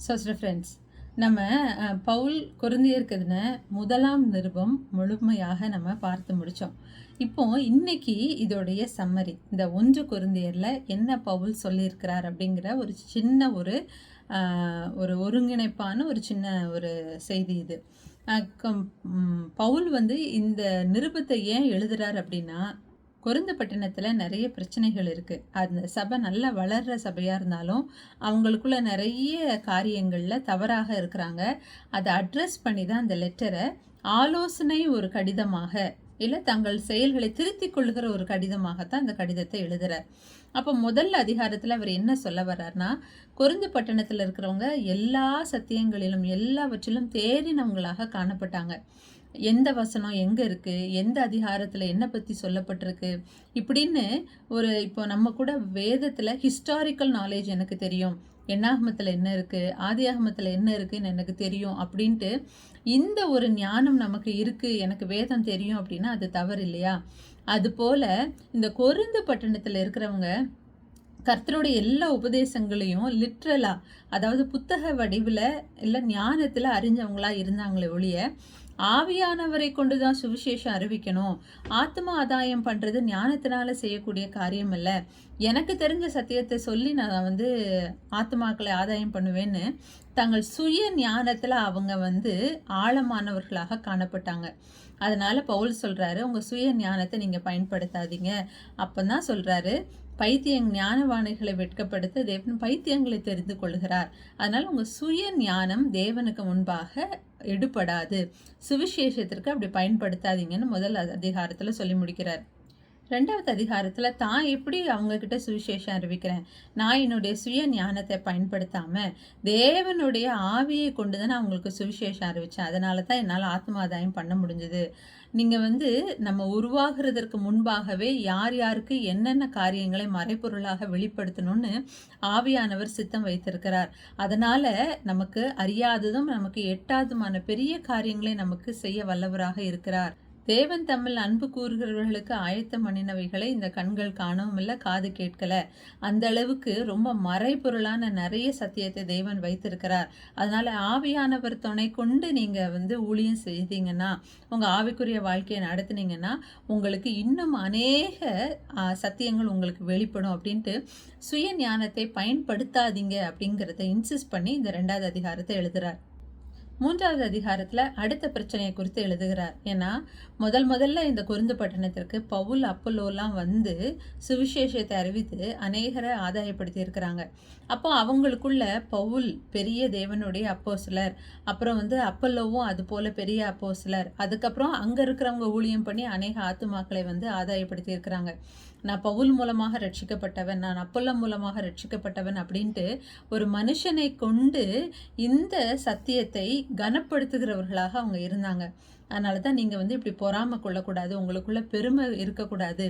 Zoster friends நம்ம பவுல் கொருந்தியர்க்குதுன முதலாம் நிருபம் முழுமையாக நம்ம பார்த்து முடித்தோம் இப்போ இன்னைக்கு இதோடைய சம்மரி இந்த ஒன்று குருந்தியரில் என்ன பவுல் சொல்லியிருக்கிறார் அப்படிங்கிற ஒரு சின்ன ஒரு ஒரு ஒருங்கிணைப்பான ஒரு சின்ன ஒரு செய்தி இது. கம்- பவுல் வந்து இந்த நிருபத்தை ஏன் எழுதுறார் அப்படின்னா கொருந்த நிறைய பிரச்சனைகள் இருக்குது அந்த சபை நல்லா வளர்கிற சபையாக இருந்தாலும் அவங்களுக்குள்ள நிறைய காரியங்களில் தவறாக இருக்கிறாங்க. அதை அட்ரஸ் பண்ணி தான் அந்த லெட்டரை ஆலோசனை ஒரு கடிதமாக இல்லை தங்கள் செயல்களை திருத்திக் கொள்கிற ஒரு கடிதமாகத்தான் அந்த கடிதத்தை எழுதுகிறார் அப்போ முதல் அதிகாரத்தில் அவர் என்ன சொல்ல வர்றார்னா கொருந்து பட்டணத்தில் இருக்கிறவங்க எல்லா சத்தியங்களிலும் எல்லாவற்றிலும் தேறினவங்களாக காணப்பட்டாங்க. எந்த வசனம் எங்கே இருக்குது எந்த அதிகாரத்தில் என்ன பற்றி சொல்லப்பட்டிருக்கு? இப்படின்னு ஒரு இப்போ நம்ம கூட வேதத்தில் ஹிஸ்டாரிக்கல் நாலேஜ் எனக்கு தெரியும். எண்ணாகமத்தில் என்ன இருக்குது ஆதியாகமத்தில் என்ன இருக்குதுன்னு எனக்கு தெரியும் அப்படின்ட்டு இந்த ஒரு ஞானம் நமக்கு இருக்குது எனக்கு வேதம் தெரியும் அப்படின்னா அது தவறு இல்லையா? அதுபோல் இந்த கொருந்து பட்டணத்தில் இருக்கிறவங்க கர்த்தருடைய எல்லா உபதேசங்களையும் லிட்ரலாக அதாவது புத்தக வடிவில் இல்லை ஞானத்தில் அறிஞ்சவங்களா இருந்தாங்களே ஒழிய ஆவியானவரை கொண்டு தான் சுவிசேஷம் அறிவிக்கணும். ஆத்ம ஆதாயம் பண்ணுறது ஞானத்தினால செய்யக்கூடிய காரியம் இல்லை. எனக்கு தெரிஞ்ச சத்தியத்தை சொல்லி நான் வந்து ஆத்மாக்களை ஆதாயம் பண்ணுவேன்னு தங்கள் சுய ஞானத்தில் அவங்க வந்து ஆழமானவர்களாக காணப்பட்டாங்க. அதனால் பவுல் சொல்கிறாரு உங்கள் சுய ஞானத்தை நீங்கள் பயன்படுத்தாதீங்க. அப்போ தான் சொல்கிறாரு பைத்தியங் ஞானவாணிகளை வெட்கப்படுத்த தேவன் பைத்தியங்களை தெரிந்து கொள்கிறார். அதனால் உங்கள் சுய ஞானம் தேவனுக்கு முன்பாக எடுபடாது. சுவிசேஷத்திற்கு அப்படி பயன்படுத்தாதீங்கன்னு முதல் அதிகாரத்தில் சொல்லி முடிக்கிறார். ரெண்டாவது அதிகாரத்தில் தான் எப்படி அவங்கக்கிட்ட சுவிசேஷம் அறிவிக்கிறேன்? நான் என்னுடைய சுய ஞானத்தை பயன்படுத்தாமல் தேவனுடைய ஆவியை கொண்டு தான் நான் உங்களுக்கு சுவிசேஷம் அறிவித்தேன் அதனால தான் என்னால் ஆத்மாதாயம் பண்ண முடிஞ்சது. நீங்கள் வந்து நம்ம உருவாகிறதற்கு முன்பாகவே யார் யாருக்கு என்னென்ன காரியங்களை மறைப்பொருளாக வெளிப்படுத்தணும்னு ஆவியானவர் சித்தம் வைத்திருக்கிறார். அதனால் நமக்கு அறியாததும் நமக்கு எட்டாததுமான பெரிய காரியங்களை நமக்கு செய்ய வல்லவராக இருக்கிறார். தேவன் தம்மில் அன்பு கூறுகிறவர்களுக்கு ஆயத்தம் பண்ணினவைகளை இந்த கண்கள் காணவும் இல்லை காது கேட்கல. அந்த அளவுக்கு ரொம்ப மறைபொருளான நிறைய சத்தியத்தை தேவன் வைத்திருக்கிறார். அதனால ஆவியானவர் துணை கொண்டு நீங்க வந்து ஊழியம் செய்தீங்கன்னா உங்க ஆவிக்குரிய வாழ்க்கையை நடத்துனீங்கன்னா உங்களுக்கு இன்னும் அநேக சத்தியங்கள் உங்களுக்கு வெளிப்படும் அப்படின்ட்டு சுய ஞானத்தை பயன்படுத்தாதீங்க அப்படிங்கிறத இன்சிஸ்ட் பண்ணி இந்த ரெண்டாவது அதிகாரத்தை எழுதுறார். மூன்றாவது அதிகாரத்தில் அடுத்த பிரச்சனையை குறித்து எழுதுகிறார். ஏன்னா முதல் முதல்ல இந்த குருந்து பட்டணத்திற்கு பவுல் அப்பல்லோலாம் வந்து சுவிசேஷத்தை அறிவித்து அநேகரை ஆதாயப்படுத்தி இருக்கிறாங்க. அப்போ அவங்களுக்குள்ள பவுல் பெரிய தேவனுடைய அப்போ சிலர் அப்புறம் வந்து அப்பல்லோவும் அது போல பெரிய அப்போ சிலர் அதுக்கப்புறம் அங்கே இருக்கிறவங்க ஊழியம் பண்ணி அநேக ஆத்துமாக்களை வந்து ஆதாயப்படுத்தி இருக்கிறாங்க. நான் பவுல் மூலமாக ரட்சிக்கப்பட்டவன் நான் அப்பல்லம் மூலமாக ரட்சிக்கப்பட்டவன் அப்படின்ட்டு ஒரு மனுஷனை கொண்டு இந்த சத்தியத்தை கனப்படுத்துகிறவர்களாக அவங்க இருந்தாங்க. அதனால தான் நீங்கள் வந்து இப்படி பொறாமல் கொள்ளக்கூடாது உங்களுக்குள்ள பெருமை இருக்கக்கூடாது.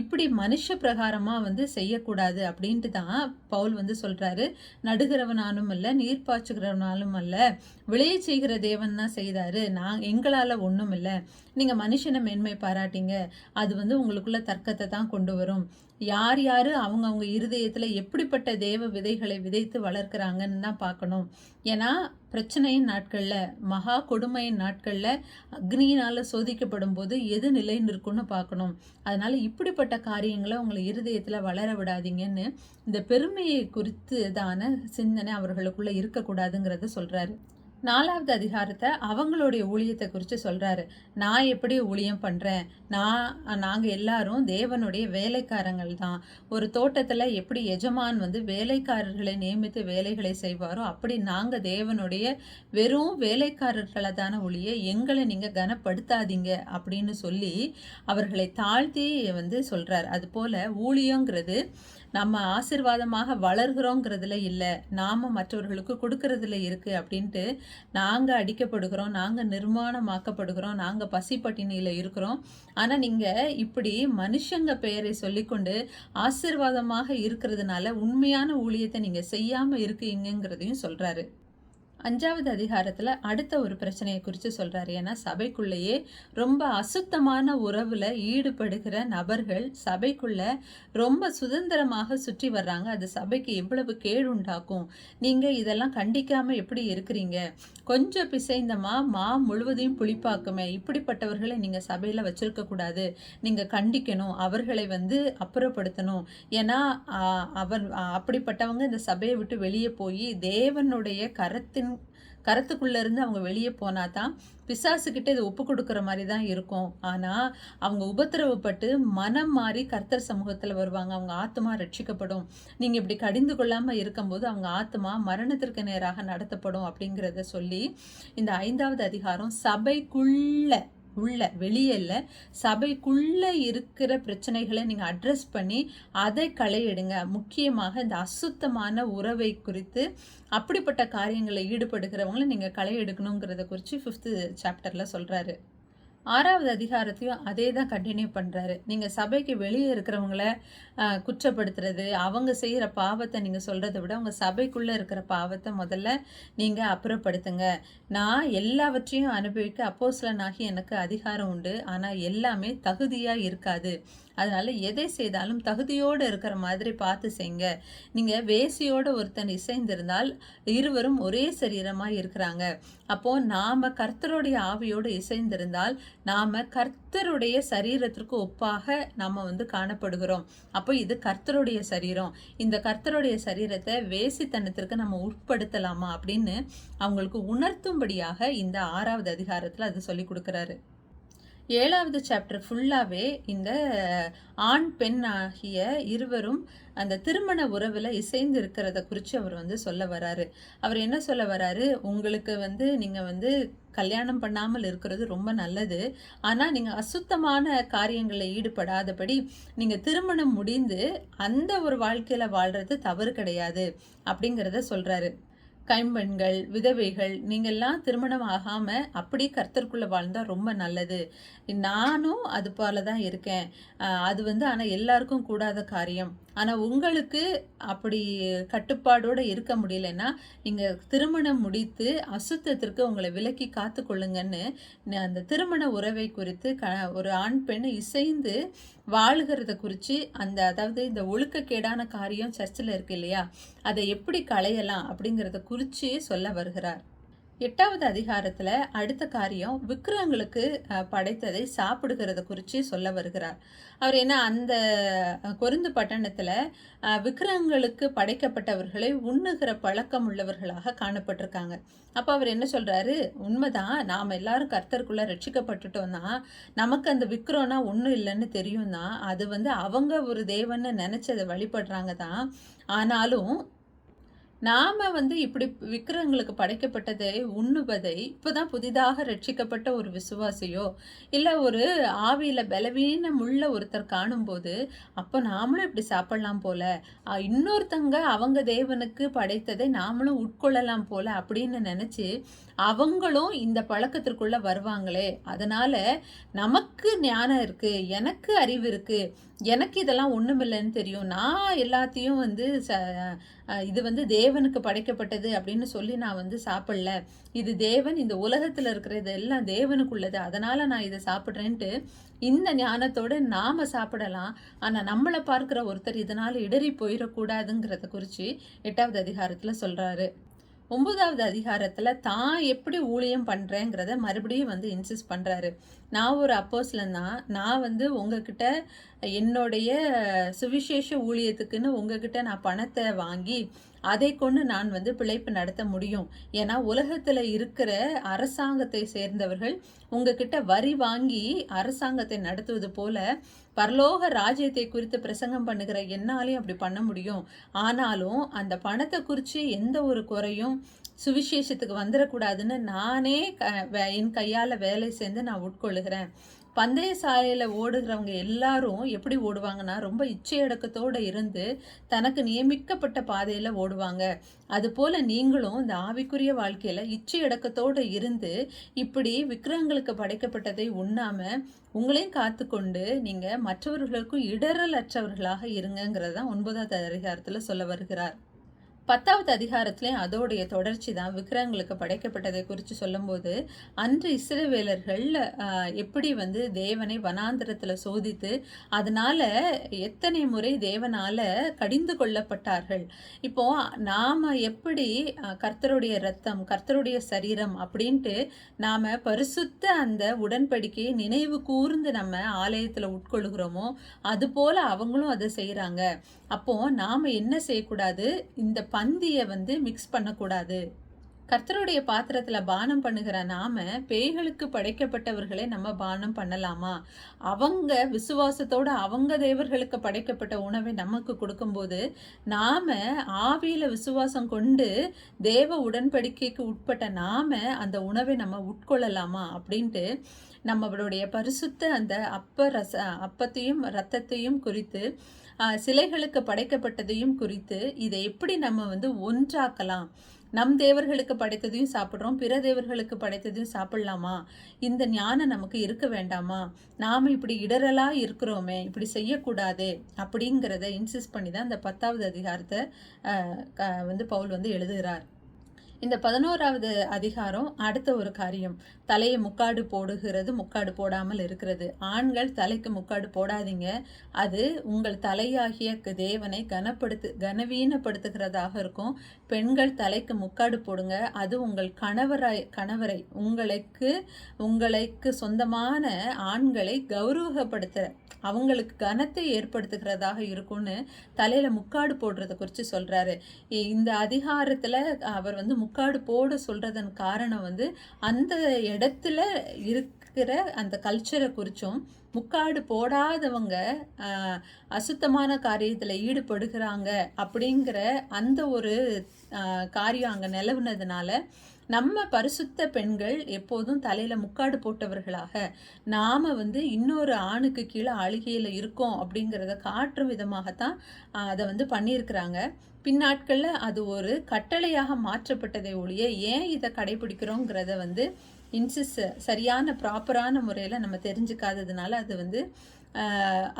இப்படி மனுஷ பிரகாரமாக வந்து செய்யக்கூடாது அப்படின்ட்டு தான் பவுல் வந்து சொல்கிறாரு நடுகிறவனாலும் அல்ல நீர் பாய்ச்சுகிறவனாலும் அல்ல விளைய செய்கிற தேவன் தான் செய்தாரு. நான் எங்களால் ஒன்றும் இல்லை. நீங்கள் மனுஷனை மேன்மை பாராட்டிங்க. அது வந்து உங்களுக்குள்ள தர்க்கத்தை தான் கொண்டு வரும். யார் யார் அவங்க அவங்க இருதயத்தில் எப்படிப்பட்ட தேவ விதைகளை விதைத்து வளர்க்குறாங்கன்னு தான் பார்க்கணும். ஏன்னா பிரச்சனையின் நாட்களில் மகா கொடுமையின் நாட்களில் அக்னியினால் சோதிக்கப்படும் போது எது நிலை நிற்கும்னு பார்க்கணும். அதனால் இப்படிப்பட்ட காரியங்களை உங்களை இருதயத்தில் வளர விடாதீங்கன்னு இந்த பெருமையை குறித்து தான சிந்தனை அவர்களுக்குள்ளே இருக்கக்கூடாதுங்கிறத சொல்கிறாரு நாலாவது அதிகாரத்தை அவங்களுடைய ஊழியத்தை குறித்து சொல்கிறாரு நான் எப்படி ஊழியம் பண்ணுறேன் நான் நாங்கள் எல்லாரும் தேவனுடைய வேலைக்காரங்கள் தான். ஒரு தோட்டத்தில் எப்படி எஜமான் வந்து வேலைக்காரர்களை நியமித்து வேலைகளை செய்வாரோ அப்படி நாங்கள் தேவனுடைய வெறும் வேலைக்காரர்களை தான ஒழிய எங்களை நீங்கள் கனப்படுத்தாதீங்க அப்படின்னு சொல்லி அவர்களை தாழ்த்தி வந்து சொல்கிறார் அதுபோல் ஊழியங்கிறது நம்ம ஆசிர்வாதமாக வளர்கிறோங்கிறதுல இல்லை. நாம மற்றவர்களுக்கு கொடுக்கறதுல இருக்குது அப்படின்ட்டு நாங்கள் அடிக்கப்படுகிறோம் நாங்கள் நிர்மாணமாக்கப்படுகிறோம் நாங்கள் பசிப்பட்டினியில் இருக்கிறோம். ஆனால் நீங்கள் இப்படி மனுஷங்க பெயரை சொல்லிக்கொண்டு ஆசிர்வாதமாக இருக்கிறதுனால உண்மையான ஊழியத்தை நீங்கள் செய்யாமல் இருக்கீங்கிறதையும் சொல்கிறாரு அஞ்சாவது அதிகாரத்தில் அடுத்த ஒரு பிரச்சனையை குறித்து சொல்கிறாரு ஏன்னா சபைக்குள்ளேயே ரொம்ப அசுத்தமான உறவில் ஈடுபடுகிற நபர்கள் சபைக்குள்ளே ரொம்ப சுதந்திரமாக சுற்றி வர்றாங்க. அது சபைக்கு எவ்வளவு கேடு உண்டாக்கும் நீங்கள் இதெல்லாம் கண்டிக்காமல் எப்படி இருக்கிறீங்க? கொஞ்சம் பிசைந்தமா மா முழுவதையும் புளிப்பாக்குமே. இப்படிப்பட்டவர்களை நீங்கள் சபையில் வச்சுருக்கக்கூடாது நீங்கள் கண்டிக்கணும். அவர்களை வந்து அப்புறப்படுத்தணும். ஏன்னா அவர் அப்படிப்பட்டவங்க இந்த சபையை விட்டு வெளியே போய் தேவனுடைய கரத்தின் கருத்துக்குள்ளேருந்து அவங்க வெளியே போனால் தான் பிசாசுக்கிட்ட இது ஒப்பு கொடுக்குற மாதிரி தான் இருக்கும். ஆனால் அவங்க உபத்திரவப்பட்டு மனம் மாறி கர்த்தர் சமூகத்தில் வருவாங்க. அவங்க ஆத்மா ரட்சிக்கப்படும். நீங்கள் இப்படி கடிந்து கொள்ளாமல் இருக்கும்போது அவங்க ஆத்மா மரணத்திற்கு நேராக நடத்தப்படும் அப்படிங்கிறத சொல்லி இந்த ஐந்தாவது அதிகாரம் சபைக்குள்ள உள்ள வெளியே சபைக்குள்ளே இருக்கிற பிரச்சனைகளை நீங்கள் அட்ரஸ் பண்ணி அதை களையிடுங்க. முக்கியமாக இந்த அசுத்தமான உறவை குறித்து அப்படிப்பட்ட காரியங்களில் ஈடுபடுகிறவங்களை நீங்கள் களையெடுக்கணுங்கிறத குறித்து ஃபிஃப்த்து சாப்டரில் சொல்கிறாரு ஆறாவது அதிகாரத்தையும் அதே தான் கண்டினியூ பண்ணுறாரு நீங்கள் சபைக்கு வெளியே இருக்கிறவங்கள குற்றப்படுத்துறது அவங்க செய்கிற பாவத்தை நீங்கள் சொல்கிறத விட அவங்க சபைக்குள்ளே இருக்கிற பாவத்தை முதல்ல நீங்கள் அப்புறப்படுத்துங்க. நான் எல்லாவற்றையும் அனுபவிக்க அப்போஸ்லனாகி எனக்கு அதிகாரம் உண்டு. ஆனால் எல்லாமே தகுதியாக இருக்காது. அதனால் எதை செய்தாலும் தகுதியோடு இருக்கிற மாதிரி பார்த்து செய்ங்க. நீங்கள் வேசியோடு ஒருத்தன் இசைந்திருந்தால் இருவரும் ஒரே சரீரமாக இருக்கிறாங்க. அப்போது நாம் கர்த்தருடைய ஆவியோடு இசைந்திருந்தால் நாம் கர்த்தருடைய சரீரத்திற்கு ஒப்பாக நாம் வந்து காணப்படுகிறோம். அப்போ இது கர்த்தருடைய சரீரம். இந்த கர்த்தருடைய சரீரத்தை வேசித்தனத்திற்கு நம்ம உட்படுத்தலாமா அப்படின்னு அவங்களுக்கு உணர்த்தும்படியாக இந்த ஆறாவது அதிகாரத்தில் அது சொல்லி கொடுக்குறாரு. ஏழாவது சாப்டர் ஃபுல்லாகவே இந்த ஆண் பெண் ஆகிய இருவரும் அந்த திருமண உறவில் இசைந்து இருக்கிறத குறித்து அவர் வந்து சொல்ல வராரு. அவர் என்ன சொல்ல வராரு? உங்களுக்கு வந்து நீங்கள் வந்து கல்யாணம் பண்ணாமல் இருக்கிறது ரொம்ப நல்லது. ஆனால் நீங்கள் அசுத்தமான காரியங்களில் ஈடுபடாதபடி நீங்கள் திருமணம் முடிந்து அந்த ஒரு வாழ்க்கையில் வாழ்கிறது தவறு கிடையாது அப்படிங்கிறத சொல்கிறாரு கைம்பெண்கள் விதவைகள் நீங்கள்லாம் திருமணம் ஆகாமல் அப்படி கர்த்தருக்குள்ளே வாழ்ந்தால் ரொம்ப நல்லது. நானும் அது போல தான் இருக்கேன். அது வந்து ஆனால் எல்லாருக்கும் கூடாத காரியம். ஆனால் உங்களுக்கு அப்படி கட்டுப்பாடோடு இருக்க முடியலன்னா நீங்கள் திருமணம் முடித்து அசுத்தத்திற்கு உங்களை விலக்கி காத்து கொள்ளுங்கன்னு அந்த திருமண உறவை குறித்து க ஒரு ஆண் பெண் இசைந்து வாழ்கிறத குறித்து அந்த அதாவது இந்த ஒழுக்கக்கேடான காரியம் சர்ச்சில் இருக்கு இல்லையா? அதை எப்படி களையலாம் அப்படிங்கிறத குறித்து சொல்ல வருகிறார். எட்டாவது அதிகாரத்தில் அடுத்த காரியம் விக்கிரங்களுக்கு படைத்ததை சாப்பிடுகிறத குறித்து சொல்ல வருகிறார். அவர் என்ன அந்த கொருந்து பட்டணத்தில் விக்கிரங்களுக்கு படைக்கப்பட்டவர்களை உண்ணுகிற பழக்கம் உள்ளவர்களாக காணப்பட்டிருக்காங்க. அப்போ அவர் என்ன சொல்கிறாரு உண்மைதான் நாம் எல்லாரும் கர்த்தருக்குள்ளே ரட்சிக்கப்பட்டுட்டோம்னா நமக்கு அந்த விக்ரம்னா ஒன்றும் இல்லைன்னு தெரியும் தான் அது வந்து அவங்க ஒரு தேவன்னு நினச்சதை வழிபடுறாங்க தான் ஆனாலும் நாம் வந்து இப்படி விக்கிரங்களுக்கு படைக்கப்பட்டதை உண்ணுவதை இப்போதான் புதிதாக ரட்சிக்கப்பட்ட ஒரு விசுவாசியோ இல்லை ஒரு ஆவியில் பலவீனம் உள்ள ஒருத்தர் காணும்போது அப்போ நாமளும் இப்படி சாப்பிடலாம் போல இன்னொருத்தங்க அவங்க தேவனுக்கு படைத்ததை நாமளும் உட்கொள்ளலாம் போல அப்படின்னு நினச்சி அவங்களும் இந்த பழக்கத்திற்குள்ளே வருவாங்களே. அதனால் நமக்கு ஞானம் இருக்குது எனக்கு அறிவு இருக்குது எனக்கு இதெல்லாம் ஒன்றுமில்லைன்னு தெரியும். நான் எல்லாத்தையும் வந்து ச இது வந்து தேவனுக்கு படைக்கப்பட்டது அப்படின்னு சொல்லி நான் வந்து சாப்பிடல. இது தேவன் இந்த உலகத்தில் இருக்கிறது எல்லாம் தேவனுக்குள்ளது. அதனால் நான் இதை சாப்பிட்றேன்ட்டு இந்த ஞானத்தோடு நாம் சாப்பிடலாம். ஆனால் நம்மளை பார்க்குற ஒருத்தர் இதனால் இடறி போயிடக்கூடாதுங்கிறத குறித்து எட்டாவது அதிகாரத்தில் சொல்கிறாரு ஒன்பதாவது அதிகாரத்தில் தான் எப்படி ஊழியம் பண்ணுறேங்கிறத மறுபடியும் வந்து இன்சிஸ்ட் பண்ணுறாரு நான் ஒரு அப்போஸ்லன் தான். நான் வந்து உங்ககிட்ட என்னுடைய சுவிசேஷ ஊழியத்துக்குன்னு உங்ககிட்ட நான் பணத்தை வாங்கி அதை கொண்டு நான் வந்து பிழைப்பு நடத்த முடியும். ஏன்னா உலகத்தில் இருக்கிற அரசாங்கத்தை சேர்ந்தவர்கள் உங்ககிட்ட வரி வாங்கி அரசாங்கத்தை நடத்துவது போல பரலோக ராஜ்யத்தை குறித்து பிரசங்கம் பண்ணுகிற என்னாலையும் அப்படி பண்ண முடியும். ஆனாலும் அந்த பணத்தை குறித்து எந்த ஒரு குறையும் சுவிசேஷத்துக்கு வந்துடக்கூடாதுன்னு நானே க என் கையால் வேலை சேர்ந்து நான் உட்கொள்ளுகிறேன். பந்தய சாலையில் ஓடுகிறவங்க எல்லாரும் எப்படி ஓடுவாங்கன்னா ரொம்ப இச்சையடக்கத்தோடு இருந்து தனக்கு நியமிக்கப்பட்ட பாதையில் ஓடுவாங்க. அதுபோல் நீங்களும் இந்த ஆவிக்குரிய வாழ்க்கையில் இச்சையடக்கத்தோடு இருந்து இப்படி விக்கிரகங்களுக்கு படைக்கப்பட்டதை உண்ணாமல் உங்களையும் காத்துக்கொண்டு நீங்கள் மற்றவர்களுக்கும் இடரல் அற்றவர்களாக இருங்கிறதான் ஒன்பதாவது அதிகாரத்தில் சொல்ல வருகிறார். பத்தாவது அதிகாரத்திலையும் அதோடைய தொடர்ச்சி தான். விக்கிரகங்களுக்கு படைக்கப்பட்டதை குறித்து சொல்லும்போது அன்று இஸ்ரவேலர்கள் எப்படி வந்து தேவனை வனாந்திரத்தில் சோதித்து அதனால் எத்தனை முறை தேவனால் கடிந்து கொள்ளப்பட்டார்கள் இப்போ நாம் எப்படி கர்த்தருடைய ரத்தம் கர்த்தருடைய சரீரம் அப்படின்ட்டு நாம் பரிசுத்த அந்த உடன்படிக்கையை நினைவு கூர்ந்து நம்ம ஆலயத்தில் உட்கொள்கிறோமோ அதுபோல் அவங்களும் அதை செய்கிறாங்க அப்போது நாம் என்ன செய்யக்கூடாது? இந்த பந்தியை வந்து மிக்ஸ் பண்ணக்கூடாது. கர்த்தருடைய பாத்திரத்தில் பானம் பண்ணுகிற நாம பேய்களுக்கு படைக்கப்பட்டவர்களை நம்ம பானம் பண்ணலாமா? அவங்க விசுவாசத்தோடு அவங்க தேவர்களுக்கு படைக்கப்பட்ட உணவை நமக்கு கொடுக்கும்போது நாம ஆவியில் விசுவாசம் கொண்டு தேவ உடன்படிக்கைக்கு உட்பட்ட நாம அந்த உணவை நம்ம உட்கொள்ளலாமா? அப்படின்ட்டு நம்மளுடைய பரிசுத்த அந்த அப்ப ரச அப்பத்தையும் ரத்தத்தையும் குறித்து சிலைகளுக்கு படைக்கப்பட்டதையும் குறித்து இதை எப்படி நம்ம வந்து ஒன்றாக்கலாம்? நம் தேவர்களுக்கு படைத்ததையும் சாப்பிட்றோம் பிற தேவர்களுக்கு படைத்ததையும் சாப்பிடலாமா? இந்த ஞானம் நமக்கு இருக்க வேண்டாமா? நாம் இப்படி இடரலாக இருக்கிறோமே இப்படி செய்யக்கூடாது அப்படிங்கிறத இன்சிஸ்ட் பண்ணி தான் இந்த பத்தாவது அதிகாரத்தை க- வந்து பவுல் வந்து எழுதுகிறார். இந்த பதினோராவது அதிகாரம் அடுத்த ஒரு காரியம். தலையை முக்காடு போடுகிறது முக்காடு போடாமல் இருக்கிறது. ஆண்கள் தலைக்கு முக்காடு போடாதீங்க. அது உங்கள் தலையாகிய தேவனை கனப்படுத்து கனவீனப்படுத்துகிறதாக இருக்கும். பெண்கள் தலைக்கு முக்காடு போடுங்க. அது உங்கள் கணவராய் கணவரை உங்களுக்கு உங்களுக்கு சொந்தமான ஆண்களை கௌரவப்படுத்துகிற அவங்களுக்கு கனத்தை ஏற்படுத்துகிறதாக இருக்கும்னு தலையில முக்காடு போடுறத குறித்து சொல்கிறாரு இந்த அதிகாரத்தில் அவர் வந்து முக்காடு போட சொல்கிறதன் காரணம் வந்து அந்த இடத்துல இருக்கிற அந்த கல்ச்சரை குறித்தும் முக்காடு போடாதவங்க அசுத்தமான காரியத்தில் ஈடுபடுகிறாங்க அப்படிங்கிற அந்த ஒரு காரியம் அங்கே நிலவுனதுனால நம்ம பரிசுத்த பெண்கள் எப்போதும் தலையில் முக்காடு போட்டவர்களாக நாம் வந்து இன்னொரு ஆணுக்கு கீழே அழுகையில் இருக்கோம் அப்படிங்கிறத காட்டும் விதமாகத்தான் அதை வந்து பண்ணியிருக்கிறாங்க. பின்னாட்களில் அது ஒரு கட்டளையாக மாற்றப்பட்டதை ஒழிய ஏன் இதை கடைபிடிக்கிறோங்கிறத வந்து இன்சிஸ் சரியான ப்ராப்பரான முறையில் நம்ம தெரிஞ்சுக்காததுனால அது வந்து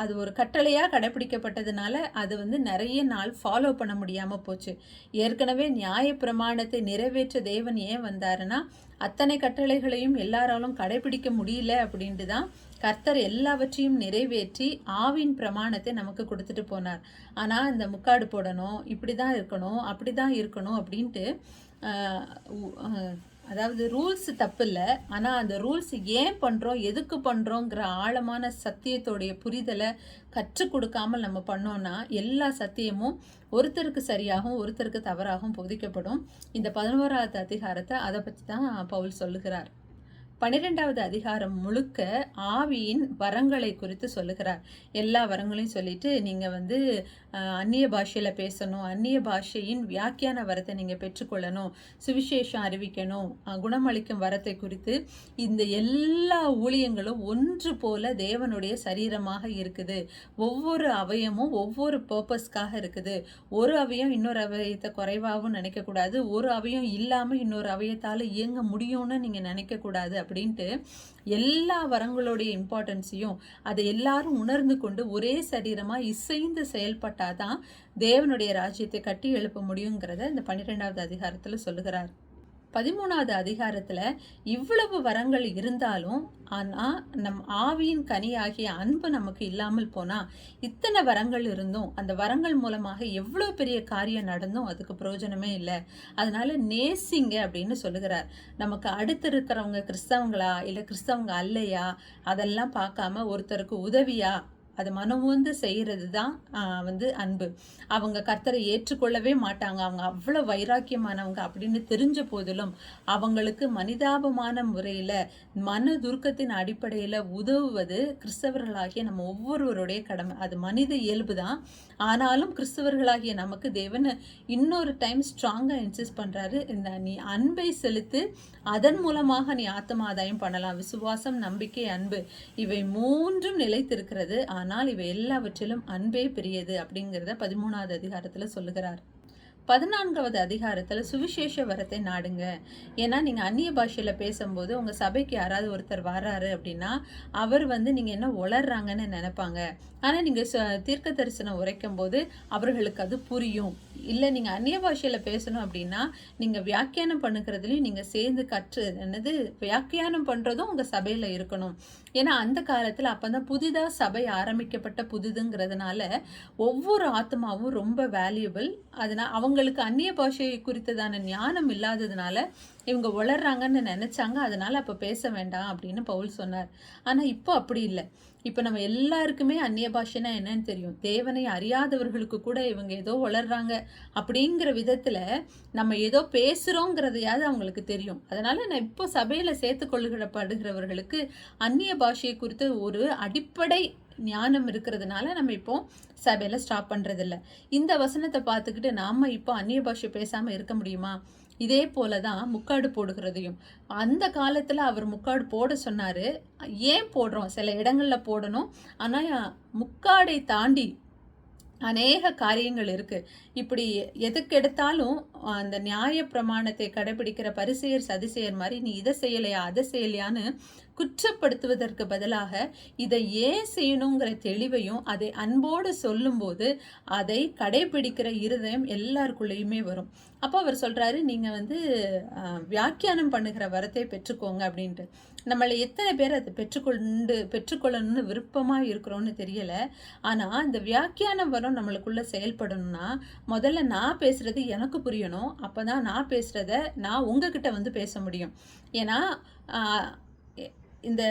அது ஒரு கட்டளையாக கடைப்பிடிக்கப்பட்டதுனால அது வந்து நிறைய நாள் ஃபாலோ பண்ண முடியாமல் போச்சு. ஏற்கனவே நியாயப்பிரமாணத்தை நிறைவேற்ற தேவன் ஏன் வந்தாருன்னா அத்தனை கட்டளைகளையும் எல்லாராலும் கடைபிடிக்க முடியல அப்படின்ட்டு தான் கர்த்தர் எல்லாவற்றையும் நிறைவேற்றி ஆவின் பிரமாணத்தை நமக்கு கொடுத்துட்டு போனார். ஆனால் இந்த முக்காடு போடணும் இப்படி தான் இருக்கணும் அப்படி தான் இருக்கணும் அப்படின்ட்டு அதாவது ரூல்ஸ் தப்பு இல்லை ஆனால் அந்த ரூல்ஸ் ஏன் பண்ணுறோம் எதுக்கு பண்ணுறோங்கிற ஆழமான சத்தியத்தோடைய புரிதலை கற்றுக் கொடுக்காமல் நம்ம பண்ணோன்னா எல்லா சத்தியமும் ஒருத்தருக்கு சரியாகவும் ஒருத்தருக்கு தவறாகவும் புதைக்கப்படும். இந்த பதினோராவது அதிகாரத்தை அதை பற்றி தான் பவுல் சொல்லுகிறார். பன்னிரெண்டாவது அதிகாரம் முழுக்க ஆவியின் வரங்களை குறித்து சொல்லுகிறார். எல்லா வரங்களையும் சொல்லிட்டு நீங்கள் வந்து அந்நிய பாஷையில் பேசணும் அந்நிய பாஷையின் வியாக்கியான வரத்தை நீங்கள் பெற்றுக்கொள்ளணும் சுவிசேஷம் அறிவிக்கணும் குணமளிக்கும் வரத்தை குறித்து இந்த எல்லா ஊழியங்களும் ஒன்று போல தேவனுடைய சரீரமாக இருக்குது. ஒவ்வொரு அவயமும் ஒவ்வொரு பர்பஸ்க்காக இருக்குது. ஒரு அவயம் இன்னொரு அவயத்தை குறைவாகவும் நினைக்கக்கூடாது. ஒரு அவயம் இல்லாமல் இன்னொரு அவயத்தால் இயங்க முடியும்னு நீங்கள் நினைக்கக்கூடாது அப்படின்ட்டு எல்லா வரங்களுடைய இம்பார்ட்டன்ஸையும் அதை எல்லாரும் உணர்ந்து கொண்டு ஒரே சரீரமாக இசைந்து செயல்பட்டாதான் தேவனுடைய ராஜ்யத்தை கட்டி எழுப்ப முடியுங்கிறத இந்த பன்னிரெண்டாவது அதிகாரத்தில் சொல்லுகிறார். பதிமூணாவது அதிகாரத்தில் இவ்வளவு வரங்கள் இருந்தாலும் ஆனால் நம் ஆவியின் கனியாகிய அன்பு நமக்கு இல்லாமல் போனால் இத்தனை வரங்கள் இருந்தும் அந்த வரங்கள் மூலமாக எவ்வளோ பெரிய காரியம் நடந்தும் அதுக்கு பிரயோஜனமே இல்லை. அதனால் நேசிங்க அப்படின்னு சொல்லுகிறார். நமக்கு அடுத்து இருக்கிறவங்க கிறிஸ்தவங்களா? இல்லை கிறிஸ்தவங்க அல்லையா? அதெல்லாம் பார்க்காம ஒருத்தருக்கு உதவியா? அதை மனமுந்து செய்கிறது தான் வந்து அன்பு. அவங்க கர்த்தரை ஏற்றுக்கொள்ளவே மாட்டாங்க. அவங்க அவ்வளோ வைராக்கியமானவங்க அப்படின்னு தெரிஞ்ச போதிலும் அவங்களுக்கு மனிதாபமான முறையில் மன துர்க்கத்தின் அடிப்படையில் உதவுவது கிறிஸ்தவர்களாகிய நம்ம ஒவ்வொருவருடைய கடமை. அது மனித இயல்பு தான் ஆனாலும் கிறிஸ்தவர்களாகிய நமக்கு தேவன் இன்னொரு டைம் ஸ்ட்ராங்காக இன்சிஸ்ட் பண்ணுறாரு இந்த நீ அன்பை செலுத்து அதன் மூலமாக நீ ஆத்மாதாயம் பண்ணலாம். விசுவாசம் நம்பிக்கை அன்பு இவை மூன்றும் நிலைத்திருக்கிறது. ஆனால் ஆனால் இவை எல்லாவற்றிலும் அன்பே பெரியது அப்படிங்கிறத பதிமூணாவது அதிகாரத்தில் சொல்லுகிறார். பதினான்காவது அதிகாரத்தில் சுவிசேஷ வரத்தை நாடுங்க. ஏன்னா நீங்கள் அந்நிய பாஷையில் பேசும்போது உங்கள் சபைக்கு யாராவது ஒருத்தர் வராரு அப்படின்னா அவர் வந்து நீங்கள் என்ன உளர்றாங்கன்னு நினைப்பாங்க. ஆனால் நீங்கள் தீர்க்க தரிசனம் உரைக்கும் போது அவர்களுக்கு அது புரியும். இல்லை நீங்கள் அந்நிய பாஷையில் பேசணும் அப்படின்னா நீங்கள் வியாக்கியானம் பண்ணுக்கிறதுலையும் நீங்கள் சேர்ந்து கற்று என்னது வியாக்கியானம் பண்ணுறதும் உங்கள் சபையில் இருக்கணும். ஏன்னா அந்த காலத்தில் அப்போ தான் புதிதாக சபை ஆரம்பிக்கப்பட்ட புதுதுங்கிறதுனால ஒவ்வொரு ஆத்மாவும் ரொம்ப வேல்யூபிள் அதனால் அவங்க அவங்களுக்கு அந்நிய பாஷை குறித்ததான ஞானம் இல்லாததுனால இவங்க வளர்றாங்கன்னு நினச்சாங்க. அதனால் அப்போ பேச வேண்டாம் அப்படின்னு பவுல் சொன்னார். ஆனால் இப்போ அப்படி இல்லை. இப்போ நம்ம எல்லாருக்குமே அந்நிய பாஷைனா என்னன்னு தெரியும். தேவனை அறியாதவர்களுக்கு கூட இவங்க ஏதோ வளர்றாங்க அப்படிங்கிற விதத்தில் நம்ம ஏதோ பேசுகிறோங்கிறதையாவது அவங்களுக்கு தெரியும். அதனால் நான் இப்போ சபையில் சேர்த்து கொள்ளுகிறப்படுகிறவர்களுக்கு அந்நிய பாஷையை குறித்து ஒரு அடிப்படை ஞானம் இருக்கிறதுனால நம்ம இப்போ சபையில் ஸ்டாப் பண்ணுறதில்ல இந்த வசனத்தை பார்த்துக்கிட்டு நாம் இப்போ அந்நிய பாஷை பேசாமல் இருக்க முடியுமா? இதே போல தான் முக்காடு போடுகிறதையும். அந்த காலத்தில் அவர் முக்காடு போட சொன்னார். ஏன் போடுறோம்? சில இடங்களில் போடணும். ஆனால் முக்காடை தாண்டி அநேக காரியங்கள் இருக்குது இப்படி எதுக்கு எடுத்தாலும் அந்த நியாய பிரமாணத்தை கடைபிடிக்கிற பரிசெயர் சதிசெயர் மாதிரி நீ இதை செய்யலையா? அதை செய்யலையான்னு குற்றப்படுத்துவதற்கு பதிலாக இதை ஏன் செய்யணுங்கிற தெளிவையும் அதை அன்போடு சொல்லும்போது அதை கடைபிடிக்கிற இருதயம் எல்லாருக்குள்ளேயுமே வரும். அப்போ அவர் சொல்கிறாரு நீங்கள் வந்து வியாக்கியானம் பண்ணுகிற வரத்தை பெற்றுக்கோங்க அப்படின்ட்டு. நம்மளை எத்தனை பேர் அதை பெற்றுக்கொண்டு பெற்றுக்கொள்ளணும்னு விருப்பமாக இருக்கிறோன்னு தெரியலை. ஆனால் இந்த வியாக்கியானம் வரம் நம்மளுக்குள்ளே செயல்படணும்னா முதல்ல நான் பேசுகிறது எனக்கு புரியணும். அப்போ தான் நான் பேசுகிறத நான் உங்ககிட்ட வந்து பேச முடியும். ஏன்னா இந்த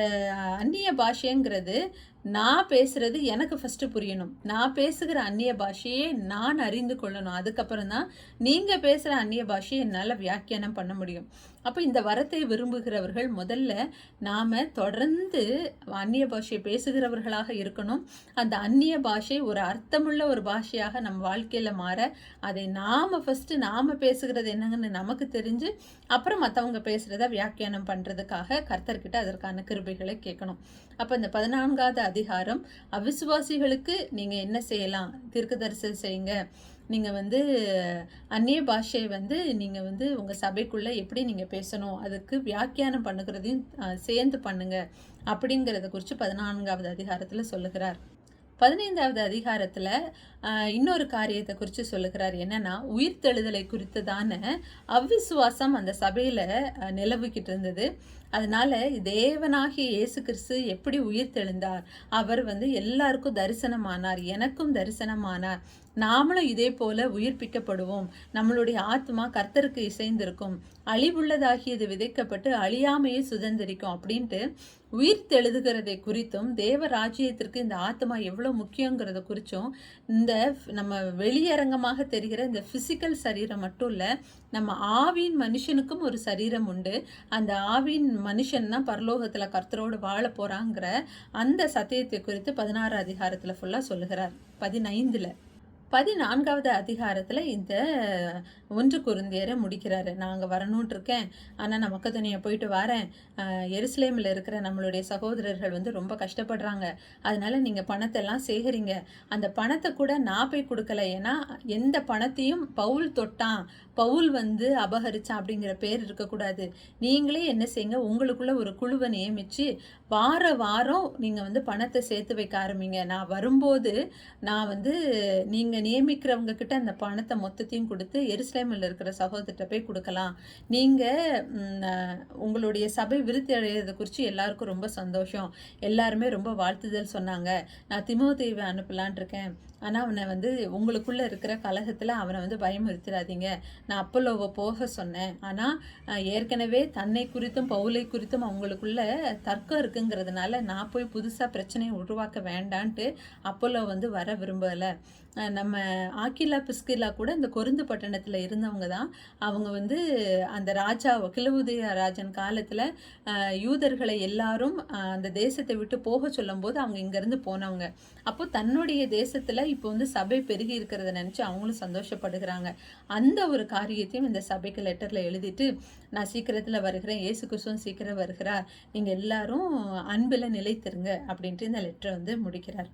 அந்நிய பாஷைங்கிறது நான் பேசுறது எனக்கு ஃபஸ்ட்டு புரியணும். நான் பேசுகிற அந்நிய பாஷையே நான் அறிந்து கொள்ளணும். அதுக்கப்புறம் தான் நீங்கள் பேசுகிற அந்நிய பாஷையை என்னால் வியாக்கியானம் பண்ண முடியும். அப்போ இந்த வரத்தை விரும்புகிறவர்கள் முதல்ல நாம் தொடர்ந்து அந்நிய பாஷையை பேசுகிறவர்களாக இருக்கணும். அந்த அந்நிய பாஷை ஒரு அர்த்தமுள்ள ஒரு பாஷையாக நம் வாழ்க்கையில் மாற அதை நாம் ஃபஸ்ட்டு நாம் பேசுகிறது என்னங்கன்னு நமக்கு தெரிஞ்சு அப்புறம் மற்றவங்க பேசுகிறத வியாக்கியானம் பண்ணுறதுக்காக கர்த்தர்கிட்ட அதற்கான கிருபைகளை கேட்கணும். அப்போ இந்த பதினான்காவது அதிகாரம் அவிசுவாசிகளுக்கு நீங்கள் என்ன செய்யலாம்? தீர்க்கதரிசனம் செய்யுங்க. நீங்கள் வந்து அந்நிய பாஷையை வந்து நீங்கள் வந்து உங்கள் சபைக்குள்ளே எப்படி நீங்கள் பேசணும் அதுக்கு வியாக்கியானம் பண்ணுகிறதையும் சேர்ந்து பண்ணுங்க அப்படிங்கிறத குறித்து பதினான்காவது அதிகாரத்தில் சொல்லுகிறார். பதினைந்தாவது அதிகாரத்தில் இன்னொரு காரியத்தை குறித்து சொல்லுகிறார். என்னன்னா உயிர்த்தெழுதலை குறித்ததான அவ்விசுவாசம் அந்த சபையில் நிலவுக்கிட்டு இருந்தது. அதனால் தேவனாகிய இயேசு கிறிஸ்து எப்படி உயிர் தெழுந்தார்? அவர் வந்து எல்லாருக்கும் தரிசனமானார் எனக்கும் தரிசனமானார். நாமளும் இதே போல உயிர்ப்பிக்கப்படுவோம். நம்மளுடைய ஆத்மா கர்த்தருக்கு இசைந்திருக்கும். அழிவுள்ளதாகியது விதைக்கப்பட்டு அழியாமையே சுதந்திரிக்கும் அப்படின்ட்டு உயிர் தெழுதுகிறதை குறித்தும் தேவ ராஜ்யத்திற்கு இந்த ஆத்மா எவ்வளோ முக்கியங்கிறத குறித்தும் இந்த நம்ம வெளியரங்கமாக தெரிகிற இந்த ஃபிசிக்கல் சரீரம் மட்டும் இல்லை நம்ம ஆவியின் மனுஷனுக்கும் ஒரு சரீரம் உண்டு. அந்த ஆவியின் மனுஷன் தான் பரலோகத்தில் கர்த்தரோடு வாழ போகிறாங்கிற அந்த சத்தியத்தை குறித்து பதினாறு அதிகாரத்தில் ஃபுல்லாக சொல்லுகிறார். பதினைந்தில். பதினான்காவது அதிகாரத்தில் இந்த ஒன்று குருந்தியரை முடிக்கிறாரு. நான் அங்கே வரணுன்ட்டு இருக்கேன். ஆனால் நான் மக்கத்தனியை போயிட்டு வரேன். எருசலேமில் இருக்கிற நம்மளுடைய சகோதரர்கள் வந்து ரொம்ப கஷ்டப்படுறாங்க. அதனால் நீங்கள் பணத்தெல்லாம் சேகரிங்க. அந்த பணத்தை கூட நான் போய் கொடுக்கல. ஏன்னா எந்த பணத்தையும் பவுல் தொட்டான். பவுல் வந்து அபகரிச்சான் அப்படிங்கிற பேர் இருக்கக்கூடாது. நீங்களே என்ன செய்யுங்க உங்களுக்குள்ள ஒரு குழுவை நியமித்து வார வாரம் நீங்கள் வந்து பணத்தை சேர்த்து வைக்க ஆரம்பிங்க. நான் வரும்போது நான் வந்து நீங்கள் நியமிக்கிறவங்க கிட்ட அந்த பணத்தை மொத்தத்தையும் கொடுத்து எருசலேமில் இருக்கிற சகோதரத்தை போய் கொடுக்கலாம். நீங்கள் உங்களுடைய சபை விருத்தி அடையிறதை குறித்து எல்லாருக்கும் ரொம்ப சந்தோஷம். எல்லாருமே ரொம்ப வாழ்த்துதல் சொன்னாங்க. நான் திமுக அனுப்பலான் இருக்கேன். ஆனால் அவனை வந்து உங்களுக்குள்ளே இருக்கிற கலகத்தில் அவனை வந்து பயமுறுத்திடாதீங்க. நான் அப்பல்லோவை போக சொன்னேன். ஆனால் ஏற்கனவே தன்னை குறித்தும் பவுலை குறித்தும் அவங்களுக்குள்ள தர்க்கம் இருக்குங்கிறதுனால நான் போய் புதுசாக பிரச்சனையை உருவாக்க வேண்டான்ட்டு அப்பல்லோ வந்து வர விரும்பலை. நம்ம ஆக்கிலா பிஸ்கிலா கூட இந்த கொருந்து பட்டணத்தில் இருந்தவங்க தான். அவங்க வந்து அந்த ராஜா கிழவுதய ராஜன் காலத்தில் யூதர்களை எல்லாரும் அந்த தேசத்தை விட்டு போக சொல்லும்போது அவங்க இங்கேருந்து போனவங்க. அப்போ தன்னுடைய தேசத்தில் இப்போ வந்து சபை பெருகி இருக்கிறத நினச்சி அவங்களும் சந்தோஷப்படுகிறாங்க. அந்த ஒரு காரியத்தையும் இந்த சபைக்கு லெட்டரில் எழுதிட்டு நான் சீக்கிரத்தில் வருகிறேன். ஏசு கிறிஸ்துவும் சீக்கிரம் வருகிறார். நீங்கள் எல்லாரும் அன்பில் நிலைத்திருங்க. அப்படின்ட்டு இந்த லெட்டரை வந்து முடிக்கிறார்.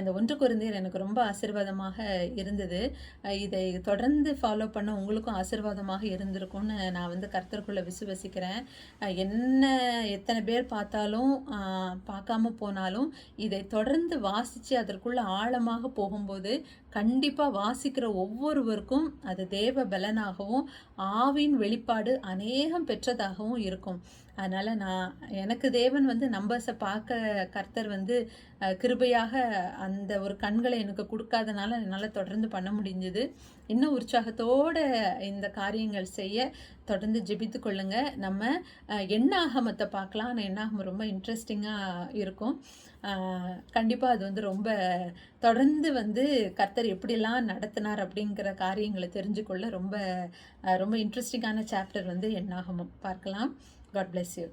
இந்த ஒன்று குருந்தியர் எனக்கு ரொம்ப ஆசீர்வாதமாக இருந்தது. இதை தொடர்ந்து ஃபாலோ பண்ண உங்களுக்கும் ஆசீர்வாதமாக இருந்திருக்கும்னு நான் வந்து கர்த்தருக்குள்ளே விசுவசிக்கிறேன். என்ன எத்தனை பேர் பார்த்தாலும் பார்க்காம போனாலும் இதை தொடர்ந்து வாசித்து அதற்குள்ளே ஆழமாக போகும்போது கண்டிப்பாக வாசிக்கிற ஒவ்வொருவருக்கும் அது தேவ பலனாகவும் ஆவின் வெளிப்பாடு அநேகம் பெற்றதாகவும் இருக்கும். அதனால் நான் எனக்கு தேவன் வந்து நம்பர்ஸை பார்க்க கர்த்தர் வந்து கிருபையாக அந்த ஒரு கண்களை எனக்கு கொடுக்காதனால என்னால் தொடர்ந்து பண்ண முடிஞ்சது. இன்னும் உற்சாகத்தோட இந்த காரியங்கள் செய்ய தொடர்ந்து ஜெபித்து கொள்ளுங்க. நம்ம எண்ணாகமத்தை பார்க்கலாம். ஆனால் எண்ணாகமம் ரொம்ப இன்ட்ரெஸ்டிங்காக இருக்கும். கண்டிப்பாக அது வந்து ரொம்ப தொடர்ந்து வந்து கர்த்தர் எப்படிலாம் நடத்தினார் அப்படிங்கிற காரியங்களை தெரிஞ்சுக்கொள்ள ரொம்ப ரொம்ப இன்ட்ரெஸ்டிங்கான சாப்டர் வந்து எண்ணாகமம். பார்க்கலாம். God bless you